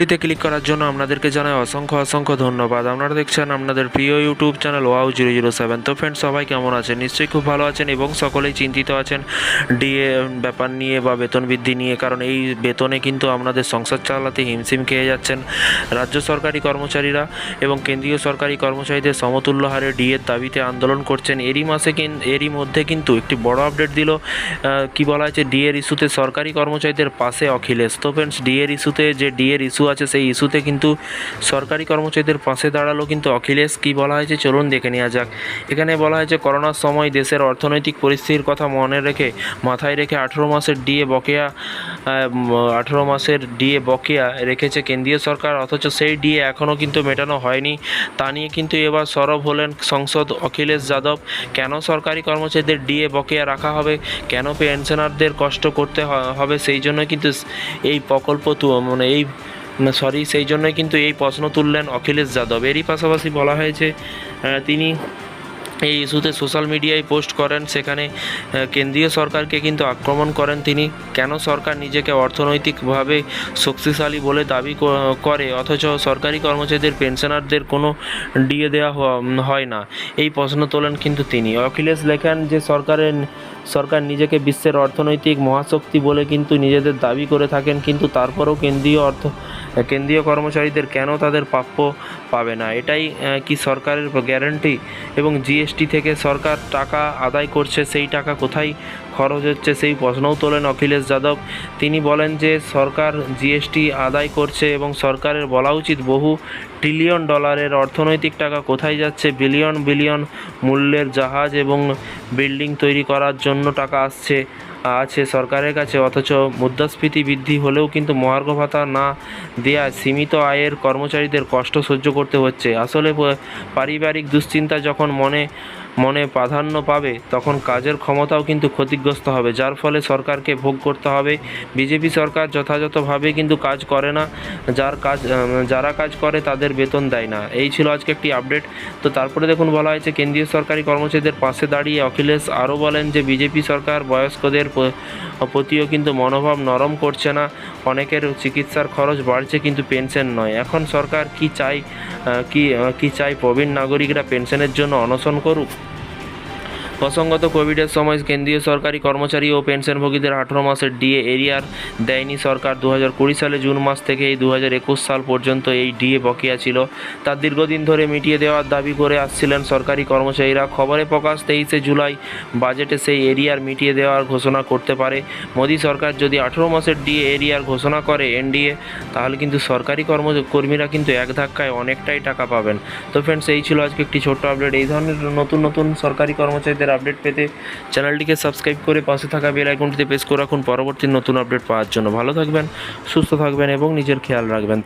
ভিডিওতে ক্লিক করার জন্য আপনাদেরকে জানাই অসংখ্য অসংখ্য ধন্যবাদ। আপনারা দেখছেন আপনাদের প্রিয় YouTube channel wow zero zero seven. তো ফ্রেন্ড সবাই কেমন আছেন? নিশ্চয়ই খুব ভালো আছেন এবং সকলেই চিন্তিত আছেন ডিএ ব্যাপার নিয়ে বা বেতন বৃদ্ধি নিয়ে। কারণ এই বেতনে কিন্তু আপনাদের সংসার চালাতে হিমশিম খেয়ে যাচ্ছেন রাজ্য সরকারি কর্মচারীরা এবং কেন্দ্রীয় সরকারি কর্মচারীদের সমতুল্য হারে ডিএর দাবিতে আন্দোলন করছেন। এরই মাসে এরই মধ্যে কিন্তু একটি বড় আপডেট দিল কি বলা হয়েছে, ডিএর ইস্যুতে সরকারি কর্মচারীদের পাশে অখিলেশ। তো ফ্রেন্ডস ডিএর ইস্যুতে যে ডিএর ইস্যু আছে, সেই ইস্যুতে কিন্তু সরকারি কর্মচারীদের পাশে দাঁড়াল কিন্তু অখিলেশ। কি বলা হয়েছে? চলুন দেখে নেওয়া যাক। এখানে বলা হয়েছে, করোনার সময় দেশের অর্থনৈতিক পরিস্থিতির কথা মনে রেখে, মাথায় রেখে আঠেরো মাসের ডিএ বকেয়া আঠেরো মাসের ডিএ বকেয়া রেখেছে কেন্দ্রীয় সরকার, অথচ সেই ডিএ এখনও কিন্তু মেটানো হয়নি। তা নিয়ে কিন্তু এবার সরব হলেন সংসদ অখিলেশ যাদব। কেন সরকারি কর্মচারীদের ডিএ বকেয়া রাখা হবে? কেন পেনশনারদের কষ্ট করতে হবে? সেই জন্য কিন্তু এই প্রকল্প মানে এই সরি সেই জন্যই কিন্তু এই প্রশ্ন তুললেন অখিলেশ যাদব। এরই পাশাপাশি বলা হয়েছে তিনি এই ইস্যুতে সোশ্যাল মিডিয়ায় পোস্ট করেন, সেখানে কেন্দ্রীয় সরকারকে কিন্তু আক্রমণ করেন তিনি। কেন সরকার নিজেকে অর্থনৈতিকভাবে শক্তিশালী বলে দাবি করে? অথচ সরকারি কর্মচারীদের, পেনশনারদের কোনো ডিএ দেওয়া হয় না। এই প্রশ্ন তোলেন কিন্তু তিনি। অখিলেশ লেখেন যে, সরকারের সরকার নিজেকে বিশ্বের অর্থনৈতিক মহাশক্তি বলে কিন্তু নিজেদের দাবি করে থাকেন, কিন্তু তারপরেও কেন্দ্রীয় অর্থ, কেন্দ্রীয় কর্মচারীদের কেন তাদের প্রাপ্য পাবে না? এটাই কি সরকারের গ্যারান্টি? এবং জিএসটি থেকে সরকার টাকা আদায় করছে, সেই টাকা কোথায় খরচ হচ্ছে সেই প্রশ্নও তোলেন অখিলেশ যাদব। তিনি বলেন যে, সরকার জিএসটি আদায় করছে এবং সরকারের বলা উচিত বহু ট্রিলিয়ন ডলারের অর্থনৈতিক টাকা কোথায় যাচ্ছে, বিলিয়ন বিলিয়ন মূল্যের জাহাজ এবং বিল্ডিং তৈরি করার জন্য টাকা আসছে। আছে সরকারের কাছে, অথচ মুদ্রাস্ফীতি বৃদ্ধি হলেও কিন্তু মহার্ঘ ভাতা না দেওয়ায় সীমিত আয়ের কর্মচারীদের কষ্ট সহ্য করতে হচ্ছে। আসলে পারিবারিক দুশ্চিন্তা যখন মনে মনে প্রাধান্য পাবে, তখন কাজের ক্ষমতাও কিন্তু ক্ষতিগ্রস্ত হবে। যার ফলে সরকারকে ভোগ করতে হবে। বিজেপি সরকার যথাযথভাবে কিন্তু কাজ করে না। যার কাজ যারা কাজ করে তাদের বেতন দেয় না। এই ছিল আজকে একটি আপডেট। তো তারপরে দেখুন, বলা হয়েছে, কেন্দ্রীয় সরকারি কর্মচারীদের পাশে দাঁড়িয়ে অখিলেশ আরও বলেন যে, বিজেপি সরকার বয়স্কদের প্রতিও কিন্তু মনোভাব নরম করছে না। অনেকের চিকিৎসার খরচ বাড়ছে কিন্তু পেনশন নয়। এখন সরকার কি চাই কি কি চাই প্রবীণ নাগরিকরা পেনশনের জন্য অনশন করুক? প্রসঙ্গত, কোভিডের সময় কেন্দ্রীয় সরকারি কর্মচারী ও পেনশনভোগীদের আঠেরো মাসের ডিএ এরিয়ার দেয়নি সরকার। দু হাজার কুড়ি সালে জুন মাস থেকে এই দু হাজার একুশ সাল পর্যন্ত এই ডিএ বকেয়া ছিল। তার দীর্ঘদিন ধরে মিটিয়ে দেওয়ার দাবি করে আসছিলেন সরকারি কর্মচারীরা। খবরে প্রকাশ, তেইশে জুলাই বাজেটে সেই এরিয়ার মিটিয়ে দেওয়ার ঘোষণা করতে পারে। মোদী সরকার যদি আঠেরো মাসের ডিএ এরিয়ার ঘোষণা করে এনডিএ, তাহলে কিন্তু সরকারি কর্ম কর্মীরা কিন্তু এক ধাক্কায় অনেকটাই টাকা পাবেন। তো ফ্রেন্ডস এই ছিল আজকে একটি ছোট্ট আপডেট এই ধরনের নতুন নতুন সরকারি কর্মচারীদের আপডেট পেতে চ্যানেলটিকে সাবস্ক্রাইব করে পাশে থাকা বেল আইকনটিতে প্রেস করে রাখুন। পরবর্তী নতুন আপডেট পাওয়ার জন্য। ভালো থাকবেন, সুস্থ থাকবেন এবং নিজের খেয়াল রাখবেন।